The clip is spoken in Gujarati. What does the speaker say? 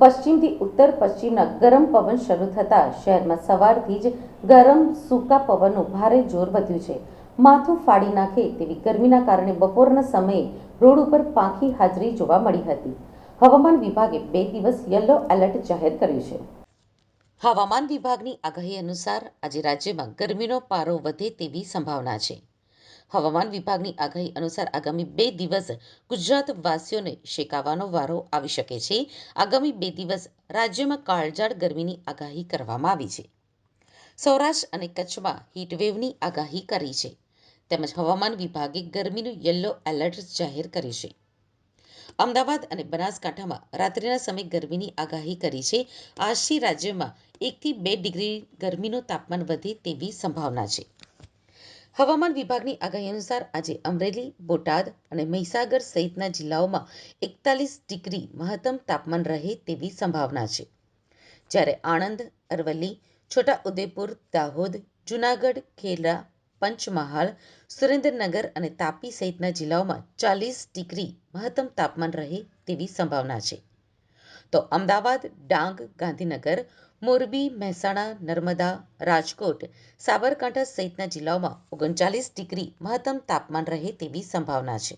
પશ્ચિમથી ઉત્તર પશ્ચિમના ગરમ પવન શરૂ થતાં શહેરમાં સવારથી જ ગરમ સૂકા પવનનું ભારે જોર વધ્યું છે. માથું ફાડી નાખે તેવી ગરમીના કારણે બપોરના સમયે રોડ ઉપર પાંખી હાજરી જોવા મળી હતી. હવામાન વિભાગે બે દિવસ યલો એલર્ટ જાહેર કર્યું છે. હવામાન વિભાગની આગાહી અનુસાર આજે રાજ્યમાં ગરમીનો પારો વધે તેવી સંભાવના છે. હવામાન વિભાગની આગાહી અનુસાર આગામી બે દિવસ ગુજરાતવાસીઓને શેકાવાનો વારો આવી શકે છે. આગામી બે દિવસ રાજ્યમાં કાળઝાળ ગરમીની આગાહી કરવામાં આવી છે. સૌરાષ્ટ્ર અને કચ્છમાં હીટવેવની આગાહી કરી છે. તેમજ હવામાન વિભાગે ગરમીનું યલો એલર્ટ જાહેર કર્યું છે. અમદાવાદ અને બનાસકાંઠામાં રાત્રિના સમયે ગરમીની આગાહી કરી છે. આજથી રાજ્યમાં એકથી બે ડિગ્રી ગરમીનું તાપમાન વધે તેવી સંભાવના છે. હવામાન વિભાગની આગાહી અનુસાર આજે અમરેલી, બોટાદ અને મહીસાગર સહિતના જિલ્લાઓમાં એકતાલીસ ડિગ્રી મહત્તમ તાપમાન રહે તેવી સંભાવના છે. જ્યારે આણંદ, અરવલ્લી, છોટાઉદેપુર, દાહોદ, જૂનાગઢ, ખેડા, પંચમહાલ, સુરેન્દ્રનગર અને તાપી સહિતના જિલ્લાઓમાં ચાલીસ ડિગ્રી મહત્તમ તાપમાન રહે તેવી સંભાવના છે. તો અમદાવાદ, ડાંગ, ગાંધીનગર, મોરબી, મહેસાણા, નર્મદા, રાજકોટ, સાબરકાંઠા સહિતના જિલ્લાઓમાં ઓગણચાલીસ ડિગ્રી મહત્તમ તાપમાન રહે તેવી સંભાવના છે.